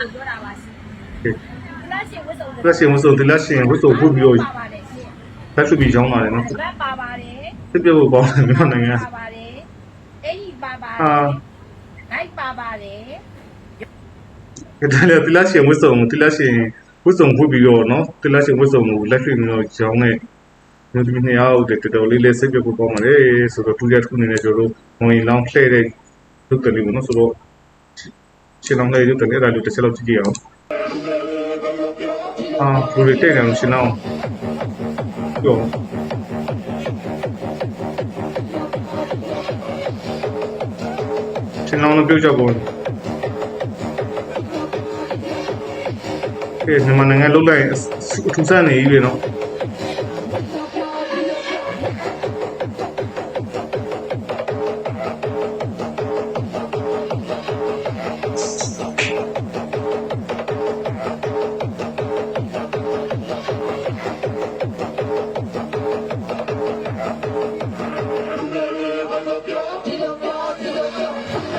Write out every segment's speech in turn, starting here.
လို့ပြောတာပါရှင်ကဲဒီလားရှင်ဝတ်စုံလက်ရှင်ဝစုံဒီလက်ရှင်ဝစုံပုတ်ပြီးတော့ပါပါတယ်ရှင်လက်စုပြီးရောင်းလာတယ်နော်ဘတ်ပါပါတယ်ပြပြဖို့ပေါင်းတယ်မြန်မာနိုင်ငံပါပါတယ်အင်ကြီးပါပါတအာယ်နိုင်ပါပါတယ်ဒါလည်းဒီလက်ရှင်ဝစုံဒီလက်ရှင်ဝစုံပုတ်ပြီးတော့နော်ဒီလက်ရှင်ဝစုံကိုလက်ရှင်ပြီးတော့ရောင်းတဲ့မျိုးသမီးနှစ်ယောက်တတော်လေးလေးစိတ်ပြဖို့ပေါင်းပါတယ်ဆိုတော့တူရတစ်ခုအနေနဲ့ကျွန်တော်တို့ဝင်လောင်းလှည့်တဲ့လုပ်တယ်လို့နော်ဆိုတော့ ရှင်လောင်းလေးလုပ်တယ်အဲ့ဒါလို့တစ်ချက်လောက်ကြည့်ကြည့်အောင်အာဘူရီတဲ့တယ်ရှင်လောင်းပြောရှင်လောင်းလည်းပြုတ်ကြကုန်ကဲမြန်မာနိုင်ငံလုံးလိုက်အထူးဆန်းနေပြီနော်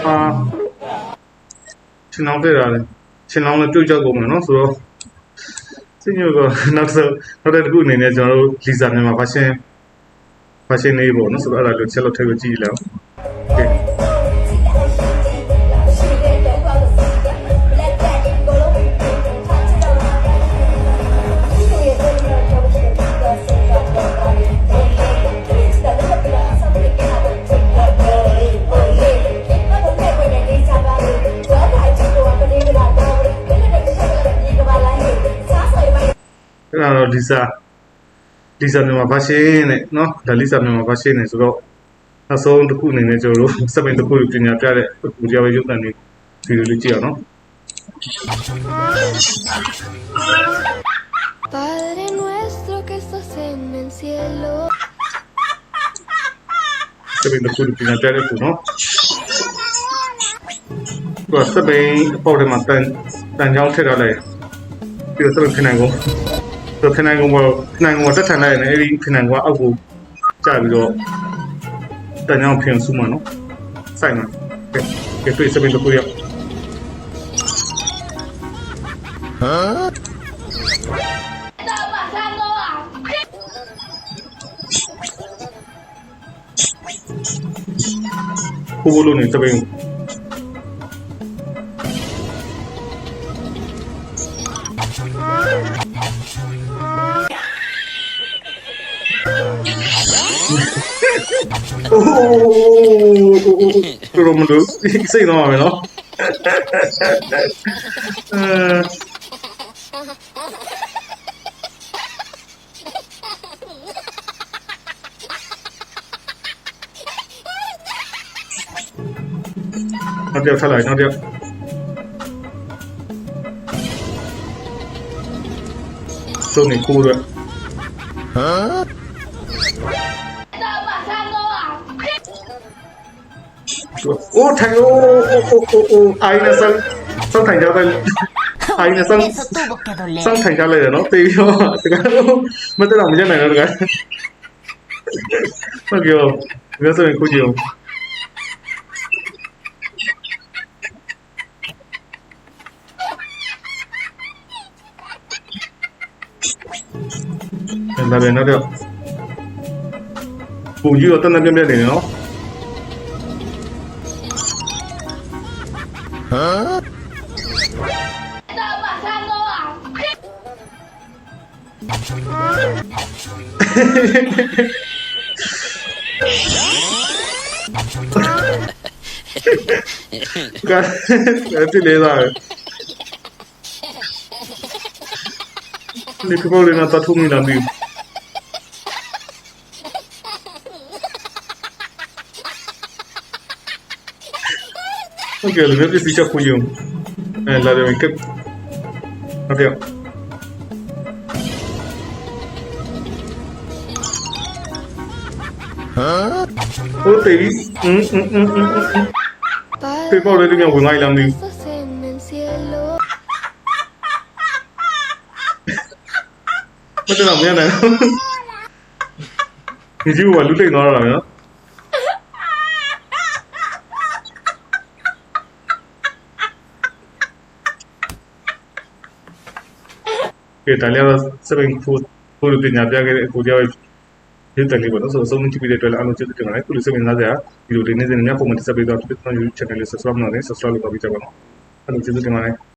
အာချင်းအောင်တဲ့ရတယ်ချင်းအောင်လည်းပြုတ်ကြောက်ကုန်မယ်နော်ဆိုတော့စညိုကနောက်ဆုံးနောက်တစ်ခုအနေနဲ့ကျွန်တော်တို့လီဇာမြန်မာဖာရှင်ဖာရှင်နေပေါ့နော်ဆိုတော့အဲ့ဒါကိုချက်လို့ထည့်ပြီးကြည့်လိုက်အောင် အဲ့ဒါတော့လီဇာလီဇာမြန်မာဖာရှင်နဲ့နော်ဒါလီဇာမြန်မာဖာရှင်နဲ့ဆိုတော့နောက်ဆုံးတစ်ခုအနေနဲ့ကျွန်တော်တို့စပင်တစ်ခုကိုပညာပြတဲ့ပူကြပဲရုပ်သံလေးဗီဒီယိုလေးကြည့်အောင်နော် Padre nuestro que estás en el cielo. စပင်တစ်ခုကိုပညာပြတဲ့ခုနော်သူကစပင်အပေါက်ထဲမှာတန်တန်ချောင်းထည့်ထားလိုက်ပြီးတော့စပင်ခနိုင်ကုန် သူခနိုင်ကုန်ပေါ်ခနိုင်ကုန်တက်ထန်လိုက်ရင်အဲ့ဒီခနိုင်ကုန်အောက်ကိုကျပြီးတော့တန်ချောင်းဖျင်ဆူမှာနော်စိုက်မှာကဲကဲတွေ့စပင်တစ်ခုရောက်ခိုးဖို့လို့နေစပင်း Todo mundo sem nome, não? Não deu, falei, não deu. ลูกในคู่ด้วยฮะโอ้ไทยโอ้โอ้โอ้โอ้โอ้ไอ้นะสังสังไทยจะเป็นไอ้นะสังสังไทยจะเลยเนาะตีว่าแต่ก็มันจะทำยังไงนะกันมันเกี่ยวเรื่องส่วนคู่เดียว 零八零六六，五一个蛋蛋变变零哦。嗯、啊。嘿嘿嘿嘿嘿，哈哈哈哈哈！哈哈，哈哈，哈哈，这里咋？ 근데 그걸로 인한 다툼이 나는 Ok, le mec est déjà couillon. Eh, la le mec. Ok. Ô, Tê đi. Tê bảo đây là nhà của ngay làm đi. Mất cái làm nha này. Thì chứ mà lúc đây nó là nữa. ကဲဒါလည်းတော့စပင်ဖို့ဖို့ပညာပြခဲ့တဲ့အကိုကြောင့်ဒီတလေးပေါ့နော်ဆိုတော့အဆုံးကြည့်ပြီးတဲ့အတွက်လည်းအားလုံးကျေးဇူးတင်ပါတယ်ခုလိုစိတ်ဝင်စားစရာဗီဒီယိုတွေနေ့စဉ်ညပုံမှန်တက်ဆက်ပေးတော့ဖြစ်တဲ့ YouTube channel လေး subscribe လုပ်နေ subscribe လုပ်ပါပြီးကြပါတော့အားလုံးကျေးဇူးတင်ပါတယ်